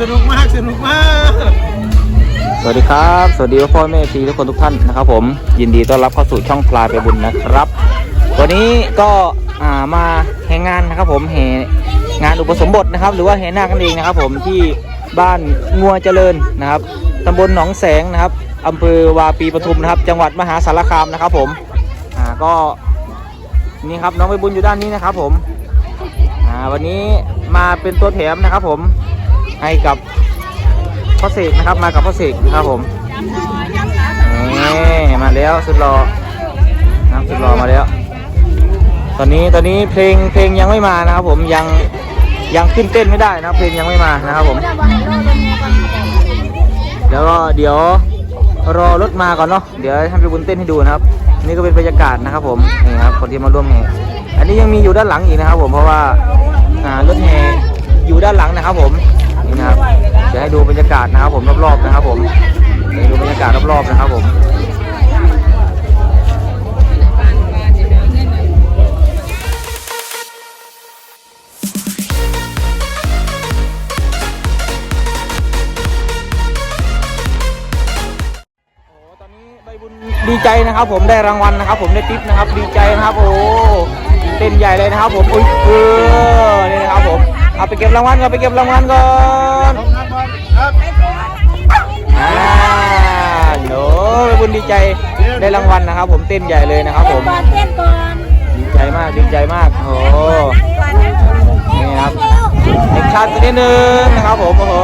สนุกมากสนุกมาก สวัสดีครับ สวัสดีพ่อแม่พี่ทุกคนทุกท่านนะครับผมยินดีต้อนรับเข้าสู่ช่องพลายไปบุญนะครับวันนี้ก็อ่ามาแห่งานนะครับผมแห่งานอุปสมบทนะครับ หรือว่าแห่นาคกันเองนะครับ ผมที่บ้านงัวเจริญนะครับตำบลหนองแสงนะครับอำเภอวาปีปทุมนะครับ จังหวัดมหาสารคามนะครับ ผมอ่าก็นี่ครับน้องไปบุญอยู่ด้านนี้นะครับ ผมอ่าวันนี้มาเป็นตัวแถมนะครับ ผม ให้กับพ่อเสกนะครับมากับพ่อเสกนะครับผมนี่มาแล้วสุดรอนะครับสุดรอมาแล้ว ตอนนี้ตอนนี้เพลงเพลงยังไม่มานะครับผมยังยังขึ้นเต้นไม่ได้นะเพลงยังไม่มานะครับผมแล้วก็เดี๋ยวรอรถมาก่อนเนาะเดี๋ยวทำไปบุญเต้นให้ดูนะครับ นี่ก็เป็นบรรยากาศนะครับผมนี่ครับคนที่มาร่วมแห่อันนี้ยังมีอยู่ด้านหลังอีกนะครับผมเพราะว่าอ่ารถแห่อยู่ด้านหลังนะครับผม นี่นะครับเดี๋ยวให้ดูบรรยากาศนะครับผมรอบๆนะครับ ผมเดี๋ยวดูบรรยากาศรอบๆนะครับ ผมตอนนี้ใบบุญดีใจนะครับผมได้รางวัลนะครับ ผมได้ทิปนะครับ ดีใจนะครับ โอ้เต้นใหญ่เลยนะครับ ผมอุ้ยเออนี่นะครับผม เอาไปเก็บรางวัลก่อนไปเก็บรางวัลก่อนครับอ่าโน้ใบบุญดีใจได้รางวัลนะครับ ผมเต้นใหญ่เลยนะครับ ผมเต้นก่อนดีใจมากดีใจมากโอ้นี่ครับเด็กชาติตัวนิดนึงนะครับ ผมโอ้โห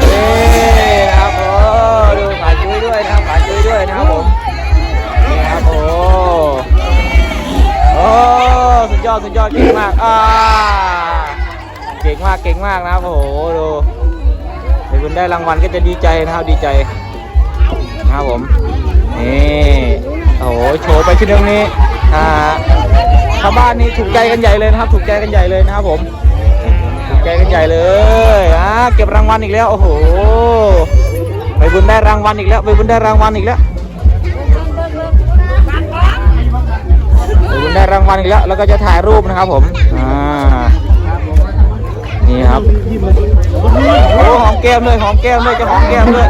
นี่นะครับโอ้ดูขาจุ้ยด้วยนะครับขาจุ้ยด้วยนะครับผมนี่ครับโอ้โอ้ ยอดสุดยอดเก่งมากอ่าเก่งมากเก่งมากนะครับโอ้โหดูเด็กคุณได้รางวัลก็จะดีใจนะครับดีใจนะครับผมนี่โอ้โหโชว์ไปชิ้นหนึงนี้อ่าชาวบ้านนี่ถูกใจกันใหญ่เลยนะครับ ถูกใจกันใหญ่เลยนะครับผมถูกใจกันใหญ่เลยอ่าเก็บรางวัลอีกแล้วโอ้โหไปบุญได้รางวัลอีกแล้วไปบุญได้รางวัลอีกแล้ว ไปบุญได้รางวัลอีกแล้ว แล้วก็จะถ่ายรูปนะครับผม อ่า นี่ครับ โอ้หอมแก้มเลยหอมแก้มเลยจะหอมแก้มเลย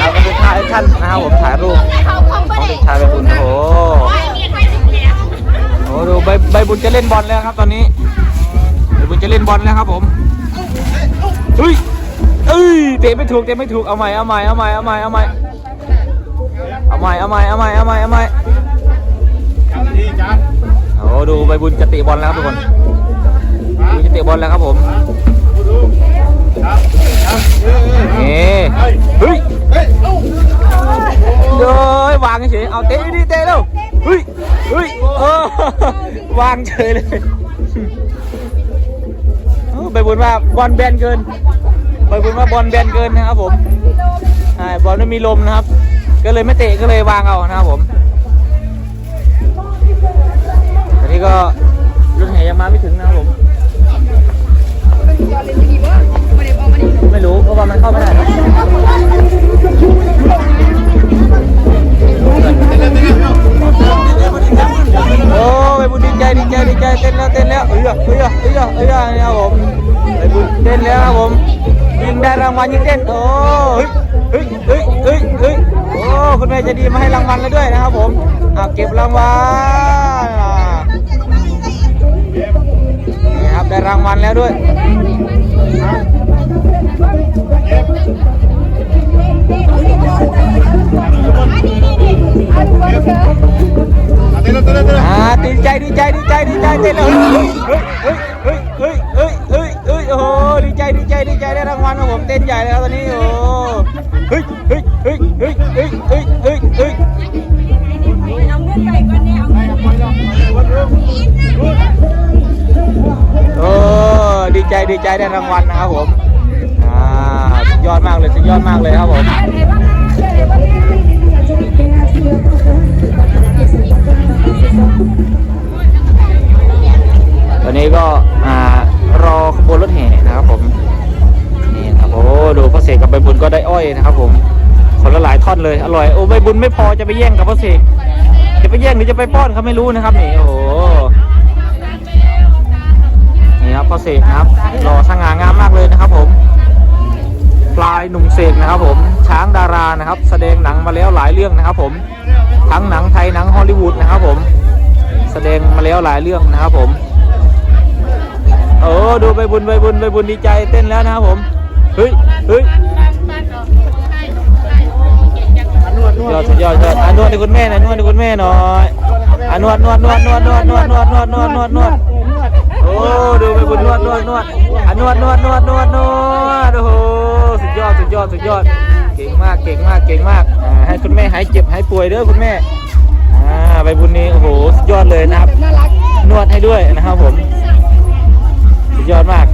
เอาไปถ่ายให้ท่านนะครับผมถ่ายรูปของเด็กชายไปบุญโอ้โหดูใบใบบุญจะเล่นบอลแล้วครับตอนนี้ใบบุญจะเล่นบอลแล้วครับผมเฮ้ยเอ้ยเตะไม่ถูกเตะไม่ถูกเอาใหม่เอาใหม่เอาใหม่เอาใหม่เอาใหม่ ใหม่เอาใหม่เอาใหม่เอาใหม่เอาใหม่ดีจ้าโอ้ดูใบบุญจะเตะบอลแล้วครับทุกคนบุญจะเตะบอลแล้วครับผมเออเออนี่เฮ้ยเฮ้ยเอ้าเด้ยวางเฉยเอาเตะดิเตะเร็วเฮ้ยเฮ้ยเออวางเฉยเลยใบบุญว่าบอลแบนเกินใบบุญว่าบอลแบนเกินนะครับผมใช่บอลไม่มีลมนะครับ ก็เลยไม่เตะก็เลยวางเอานะครับผมอันนี้ก็รถแห่ยังมาไม่ถึงนะครับผม ไม่รู้เพราะว่ามันเข้าไม่ได้โอ้ไปบุญดีใจดีใจดีใจเต้นแล้วเต้นแล้วเอ้ยเอ้ยเอ้ยเอ้ยนี่ครับผมไปบุญเต้นแล้วครับผมยิงได้รางวัลยิงเต้นโอ้เฮ้ยเฮ้ยเฮ้ยเฮ้ย คุณแม่จะดีมาให้รางวัลแล้วด้วยนะครับผมอ่าเก็บรางวัลนี่ครับได้รางวัลแล้วด้วยต้นต้นต้นอ่าดีใจดีใจดีใจดีใจเต้นเลยเฮ้ยเฮ้ยเฮ้ยเฮ้ยเฮ้ยเฮ้ยเฮ้ยโอ้ ดีใจดีใจได้รางวัลครับผมเต้นใหญ่เลยครับตอนนี้โอ้เฮ้ยเฮ้ยเฮ้ยเฮ้ยเฮ้ยเฮ้ยเฮ้ยเฮ้ยโอ้ดีใจดีใจได้รางวัลนะครับผมอ่าสุดยอดมากเลยสุดยอดมากเลยครับผมตอนนี้ก็อ่ารอขบวนรถแห่นะครับผม โอ้ดูพระเสกกับใบบุญก็ได้อ้อยนะครับ ผมคนละหลายท่อนเลยอร่อยโอ้ใบบุญไม่พอจะไปแย่งกับพระเสกจะไปแย่งหรือจะไปป้อนเขาไม่รู้นะครับนี่โอ้โหนี่ครับพระเสกครับหล่อสง่างามมากเลยนะครับผมปลายหนุ่มเสกนะครับผมช้างดารานะครับ แสดงหนังมาแล้วหลายเรื่องนะครับ ผมทั้งหนังไทยหนังฮอลลีวูดนะครับ ผมแสดงมาแล้วหลายเรื่องนะครับผมเออดูใบบุญใบบุญใบบุญดีใจเต้นแล้วนะครับผมเฮ้ย เฮ้ยยอดสุดยอดยอดอนวดให้คุณแม่หน่อยนวดให้คุณแม่หน่อยอะนวดนวดนวดนวดนวดนวดนวดนวดนวดนวดนวดโอ้ดูไปบุญนวดนวดนวดอะนวดนวดนวดนวดนวดโอ้โหสุดยอดสุดยอดสุดยอด เก่งมากเก่งมากเก่งมากอ่าให้คุณแม่หายเจ็บหายป่วยเด้อคุณแม่อ่าใบบุญนี้โอ้โหสุดยอดเลยนะครับ นวดให้ด้วยนะครับผมสุดยอดมาก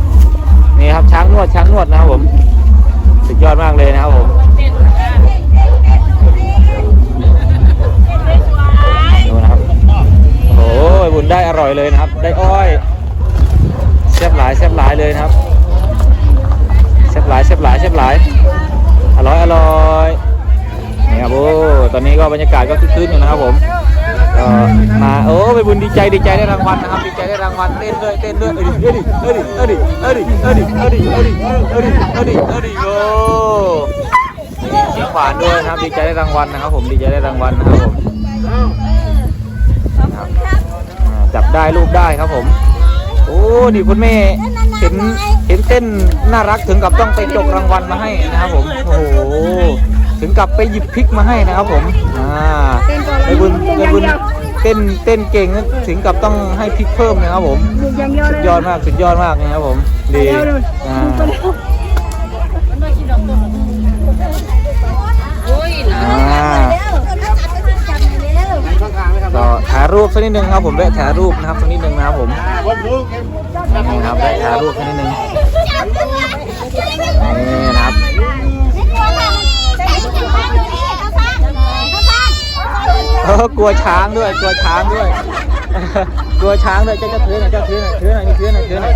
นี่ครับช้างนวดช้างนวดนะครับผม ดยอดมากเลยนะครับผมดูนะครับโอ้ยบุญได้อร่อยเลยนะครับ ได้อ้อยแซ่บหลายแซ่บหลายเลยนะครับแซ่บหลายแซ่บหลายแซ่บหลายอร่อยอร่อยนี่ครับโอ้ตอนนี้ก็บรรยากาศก็คึกคืนอยู่นะครับผม ก็มาโอ้ไปบุญดีใจดีใจได้รางวัลนะครับดีใจได้รางวัลเต้นด้วยเต้นด้วยเอ้ยเอ้ยเอ้ยเอ้ยเอ้ยเอ้ยเอ้ยเอ้ยเอ้ยเอ้ยเอ้ยเอ้ยเอ้ยโอ้ดีขวานด้วยนะครับดีใจได้รางวัลนะครับ ผมดีใจได้รางวัลนะครับผมจับได้รูปได้ครับผม โอ้นี่คุณแม่เห็นเห็นเต้นน่ารักถึงกับต้องไปจกรางวัลมาให้นะครับผมโอ้โห ถึงกับไปหยิบพริกมาให้นะครับผมอ่าไอ้บุญไอ้บุญเต้นเต้นเก่งถึงกับต้องให้พริกเพิ่มนะครับผมลูกอย่างเดียวสุเลดยยอดมากสุดยอดมากนะครับผมดีอ่าอ่าก็ถ่ายรูปสักนิดนึงครับผมแวะถ่ายรูปนะครับสักนิดนึงนะครับผมนี่นะครับแวะถ่ายรูปสักนิดนึงนี่นะครับเออ กลัวช้างด้วย กลัวช้างด้วย กลัวช้างด้วยเจ้าเจ้าถือหน่อยเจ้าถือหน่อยถือหน่อยนี่ถือหน่อยถือหน่อย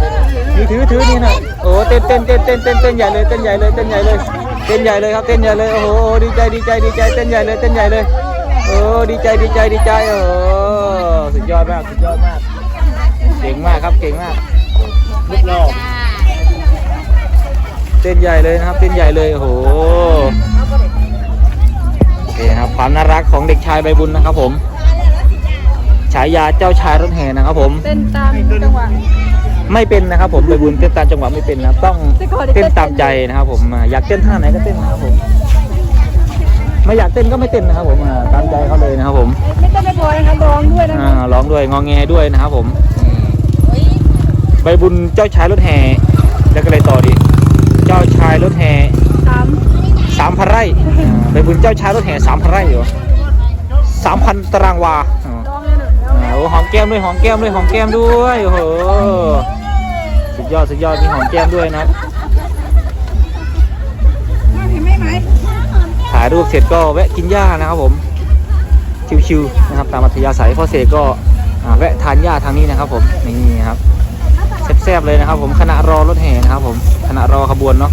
นี่ถือถือนี่หน่อยโอ้เต้นเต้นเต้นเต้นเต้นเต้นใหญ่เลยเต้นใหญ่เลยเต้นใหญ่เลยเต้นใหญ่เลยครับเต้นใหญ่เลยโอ้โหดีใจดีใจดีใจเต้นใหญ่เลยเต้นใหญ่เลยโอ้ดีใจดีใจดีใจโอ้สุดยอดมากสุดยอดมาก เก่งมากครับเก่งมากลูกหล่อเต้นใหญ่เลยนะครับเต้นใหญ่เลยโอ้โห โอเคนะครับความน่ารักของเด็กชายใบบุญนะครับผม ฉายาเจ้าชายรถแห่นะครับผม เต้นตามจังหวะไม่เป็นนะครับผมใบบุญเต้นตามจังหวะไม่เป็นนะครับต้องเต้นตามใจนะครับผมอ่าอยากเต้นท่าไหนก็เต้นนะครับผม ไม่อยากเต้นก็ไม่เต้นนะครับผมอ่าตามใจเขาเลยนะครับผมไม่ต้องไม่พอนะครับร้องด้วยนะอ่าร้องด้วยงอแงด้วยนะครับผมใบบุญเจ้าชายรถแห่แล้วก็อะไรต่อดี เจ้าชายรถแห่ สามสามพันไร่อ่าใบบุญเจ้าชายรถแห่สามพันไร่เหรอสามพันตารางวาอ่าร้องเลยหนึ่งแล้วอ่าโอ้หอมแก้มด้วยหอมแก้มด้วยหอมแก้มด้วยโอ้โหสุดยอดสุดยอดมีหอมแก้มด้วยนะครับเห็นไหมไหมถ่ายรูปเสร็จก็แวะกินหญ้านะครับผมชิวๆนะครับตามอัธยาศัยพ่อเสกก็อ่าแวะทานหญ้าทางนี้นะครับผมนี่นะครับแซ่บๆเลยนะครับผมขณะรอรถแห่นะครับผมขณะรอขบวนเนาะ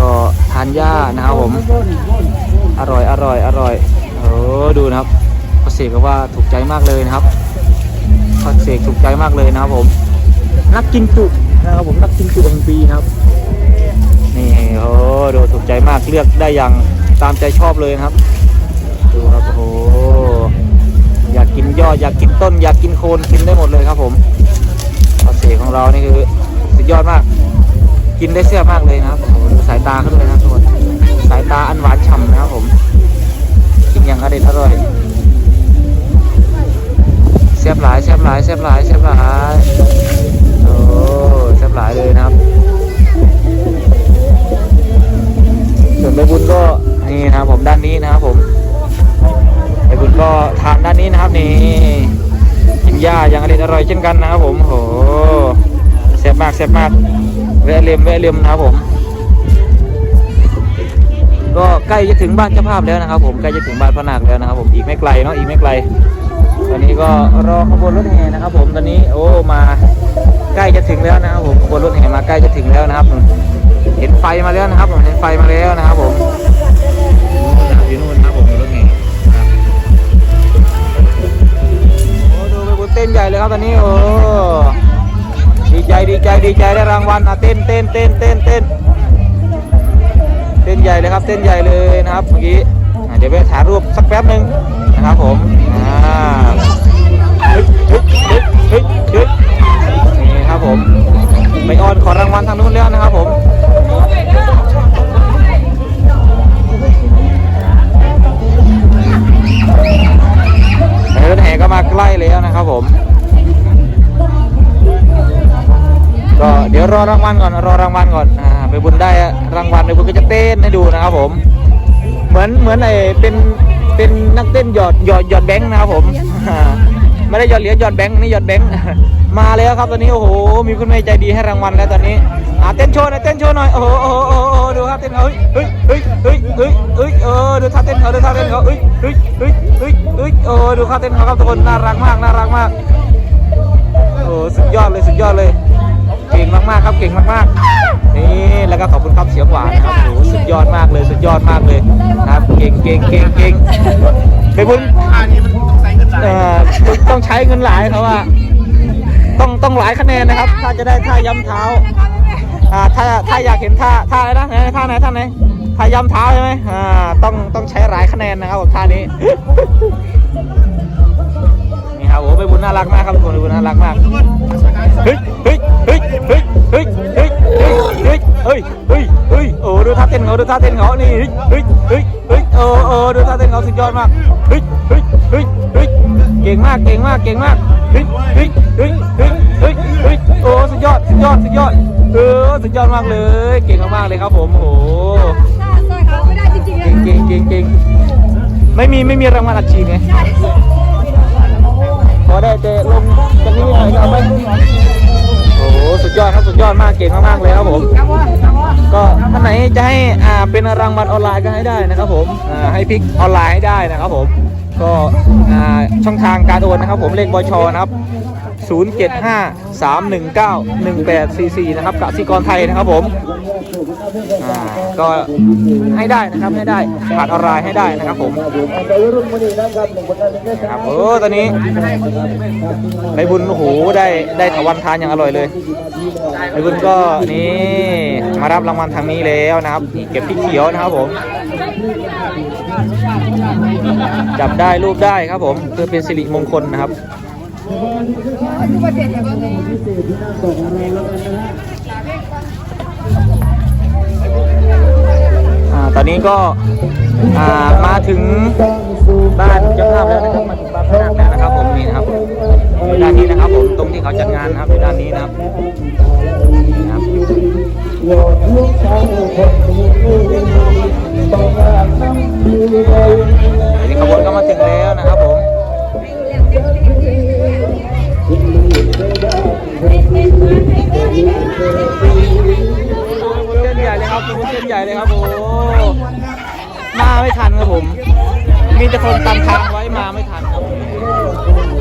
ก็ทานหญ้านะครับผม อร่อยอร่อยอร่อยโอ้ดูนะครับพ่อเสกก็ว่าถูกใจมากเลยนะครับพ่อเสกถูกใจมากเลยนะครับผม นักกินจุนะครับผมนักกินจุแห่งปีนะครับ นี่โอ้ดูถูกใจมากเลือกได้อย่างตามใจชอบเลยนะครับ ดูครับโอ้โหอยากกินยอดอยากกินต้น อยากกินโคนกินได้หมดเลยครับผมข้าวเสกของเรานี่คือสุดยอดมาก กินได้เสียมากเลยนะครับ สายตาเขาด้วยนะครับทุกคนสายตาอันหวานฉ่ำนะครับผมกินอย่างอร่อยอร่อยเสียบหลายเสียบหลายเสียบหลายเสียบหลายโอ้เสียบหลายเลยนะครับส่วนใบบุญก็นี่นะครับผมด้านนี้นะครับผมใบบุญก็ทานด้านนี้นะครับนี่กินหญ้าอย่างอร่อยอร่อยเช่นกันนะครับผมโหแซ่บมากแซ่บมากแวะเลียมแวะเลียมนะครับผม ก็ใกล้จะถึงบ้านเจ้าภาพแล้วนะครับ ผมใกล้จะถึงบ้านพระนาคแล้วนะครับ ผมอีกไม่ไกลเนาะอีกไม่ไกล ตอนนี้ก็รอขบวนรถแห่นะครับ ผมตอนนี้โอ้มาใกล้จะถึงแล้วนะครับผมขบวนรถแห่มาใกล้จะถึงแล้วนะครับ เห็นไฟมาแล้วนะครับ ผมเห็นไฟมาแล้วนะครับ ผมอยู่นู่นนะครับผมรถแห่ครับโอ้ดูไปบุญเต้นใหญ่เลยครับตอนนี้โอ้ดีใจดีใจดีใจได้รางวัลอะเต้นเต้นเต้นเต้นเต้น เต้นใหญ่เลยครับเต้นใหญ่เลยนะครับเมื่อกี้อาเดี๋ยวไปถ่ายรูปสักแป๊บหนึ่งนะครับผมอ่าฮ้ยเฮ้ยเฮ้ยเฮ้ยเฮ้ยนี่ครับผมไปออนขอรางวัลทางนู้นแล้วนะครับผมรถแห่ก็มาใกล้แล้วนะครับผม ก็เดี๋ยวรอรางวัลก่อนรอรางวัลก่อนอ่าไปบุญได้รางวัลไปบุญก็จะเต้นให้ดูนะครับผม เหมือนเหมือนไอเป็นเป็นนักเต้นหยอดหยอดหยอดแบงค์นะครับผมอ่าไม่ได้หยอดเหรียญหยอดแบงค์นี่หยอดแบงค์มาแล้วครับตอนนี้โอ้โหมีคุณแม่ใจดีให้รางวัลแล้วตอนนี้อ่าเต้นโชว์หน่อยเต้นโชว์หน่อยโอ้โหโอ้โหโอ้โหดูครับเต้นเขาเฮ้ยเฮ้ยเฮ้ยเฮ้ยเฮ้ยเออดูท่าเต้นเขาดูท่าเต้นเขาเฮ้ยเฮ้ยเฮ้ยเฮ้ยเฮ้ยโอ้ดูท่าเต้นเขาครับทุกคนน่ารักมากน่ารักมากโอ้สุดยอดเลยสุดยอดเลย เก่งมากๆครับเก่งมากๆนี่แล้วก็ขอบคุณครับเสียงหวานนะครับโอ้สุดยอดมากเลยสุดยอดมากเลยนะครับเก่งเก่งเก่งเก่งไปบุญท่านี้มันต้องใส่กันหลายเอ่อต้องใช้เงินหลายเขาว่าต้องต้องหลายคะแนนนะครับ ถ้าจะได้ท่าย้ำเท้าอ่าถ้าถ้าอยากเห็นท่าท่าอะไรนะไหนท่าไหนท่าไหนท่าย้ำเท้าใช่ไหมอ่าต้องต้องใช้หลายคะแนนนะครับผมท่านี้นี่ ครับโอ้ไปบุญน่ารักมากครับทุกคนไปบุญน่ารักมากเฮ้ยเฮ้ยเฮ้ยเฮ้ยเฮ้ยเฮ้ยเฮ้ยเฮ้ยเฮ้ยเฮ้ยเฮ้ยโอ้ดูท่าเต้นเขาดูท่าเต้นเขานี่เฮ้ยเฮ้ยเฮ้ยเฮ้ยโอ้โอ้ดูท่าเต้นเขาสุดยอดมากเฮ้ยเฮ้ยเฮ้ยเฮ้ยเก่งมากเก่งมากเก่งมากเฮ้ยเฮ้ยเฮ้ยเฮ้ยเฮ้ยเฮ้ยโอ้สุดยอดสุดยอดสุดยอดเออสุดยอดมากเลย เก่งมากๆเลยครับผมโอ้เขาไม่ได้จริงๆเก่งเก่งเก่งเก่งไม่มีไม่มีรางวัลอัดฉีดไง อได้เจลงจากนี้หน่อยเอาไปโอ้โหสุดยอดครับสุดยอดมากเก่งมากๆเลยครับผม ก็ท่านไหนจะให้อ่าเป็นรางวัลออนไลน์ก็ให้ได้นะครับผมอ่าให้พลิกออนไลน์ให้ได้นะครับผม ก็อ่าช่องทางการโอนนะครับ ผมเลขบชนะครับ 0753191844 นะครับกสิกรไทยนะครับผมก็ให้ได้นะครับให้ได้ผ่านออนไลน์ให้ได้นะครับผมครับโอ้ตอนนี้ใบบุญโอ้โหได้ได้ถาวันทานอย่างอร่อยเลยใบบุญก็นี่มารับรางวัลทางนี้แล้วนะครับนี่เก็บพริกเขียวนะครับผมจับได้รูปได้ครับผมเพื่อเป็นสิริมงคลนะครับ อ่าตอนนี้ก็อ่ามาถึงบ้านเจ้าภาพแล้วนะครับมาถึงบ้านพระนาคแล้วนะครับผมนี่นะครับอยู่ด้านนี้นะครับผมตรงที่เขาจัดงานนะครับอยู่ด้านนี้นะครับนี่ขบวนก็มาถึงแล้วนะครับผม เส้นใหญ่เลยครับขบวนเส้นใหญ่เลยครับโอ้มาไม่ทันครับผม มีแต่คนตามทางไว้มาไม่ทันครับ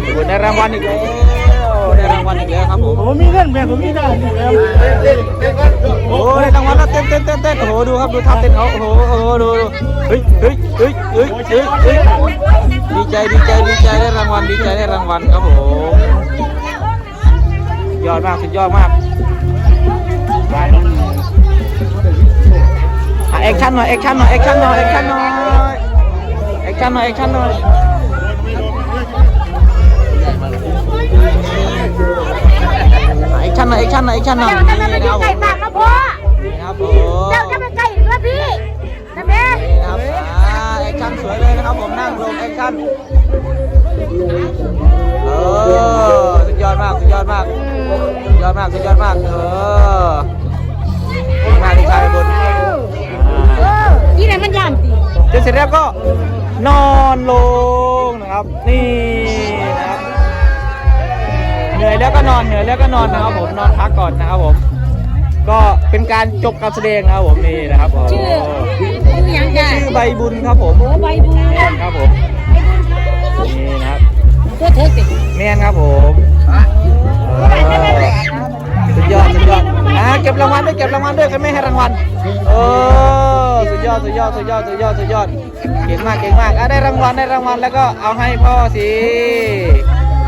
ขบวนได้รางวัลอีกแล้วได้รางวัลอีกแล้วครับผมผมมีเงินแม่ผมมีได้แล้วโอ้ยรางวัลแล้วเต้นเต้นเต้นเต้นโอ้โหดูครับดูท่าเต้นเขาโอ้โหโอ้โหดูดูเฮ้ยเฮ้ยเฮ้ยเฮ้ยเฮ้ยเฮ้ยดีใจดีใจดีใจได้รางวัลดีใจได้รางวัลครับผม ยอดมากสุดยอดมากอะแอคชั่นหน่อยแอคชั่นหน่อยแอคชั่นหน่อยแอคชั่นหน่อยแอคชั่นหน่อยแอคชั่นหน่อยแอคชั่นหน่อยแอคชั่นหน่อยแอคชั่นหน่อย ก็นอนเหนื่อยแล้วก็นอนนะครับผมนอนพักก่อนนะครับผม ก็เป็นการจบการแสดงนะครับผมนี่นะครับผมชื่อชื่อหยังจ้ะชื่อใบบุญครับผมโอ้ใบบุญครับผมนี่นะครับตัวเธอสิเมียนครับผมเออสุดยอดสุดยอดอ่าเก็บรางวัลด้วยเก็บรางวัลด้วยกันไม่ให้รางวัลเออสุดยอดสุดยอดสุดยอดสุดยอดสุดยอดเก่งมากเก่งมากอะได้รางวัลได้รางวัลแล้วก็เอาให้พ่อสิ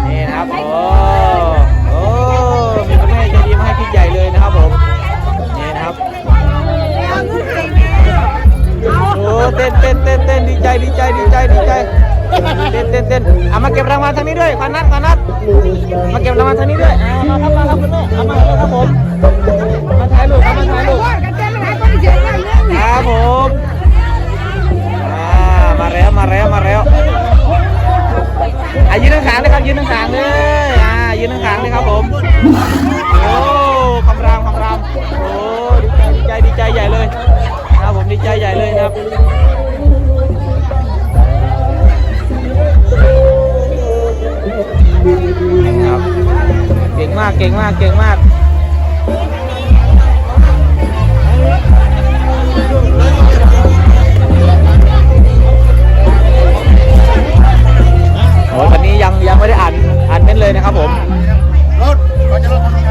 นี่นะครับโอ้ โอ้มีคุณแม่ใจดีมาให้พี่ใหญ่เลยนะครับผมนี่นะครับโอ้เต้นเต้นเต้นเต้นดีใจดีใจดีใจดีใจเต้นเต้นเต้นเอามาเก็บรางวัลทางนี้ด้วยควานัทควานัทมาเก็บรางวัลทางนี้ด้วยอ่ามาครับมาครับคุณแม่เอามาเลยครับผมมาถ่ายรูปครับมาถ่ายรูปกันเต้นหลายคนเฉยๆเลยครับผมอ่ามาแล้วมาแล้วมาแล้ว อายืนข้างๆเลยครับยืนข้างๆเลยอ่ายืนข้างๆเลยครับผมโอ้คำรามคำรามโอ้ดีใจดีใจดีใจใหญ่เลยนะครับผมดีใจใหญ่เลยครับครับเก่งมากเก่งมากเก่งมาก นนี้ยังยังไม่ได้อ่านเลยนะครับผมรถเราจะรถ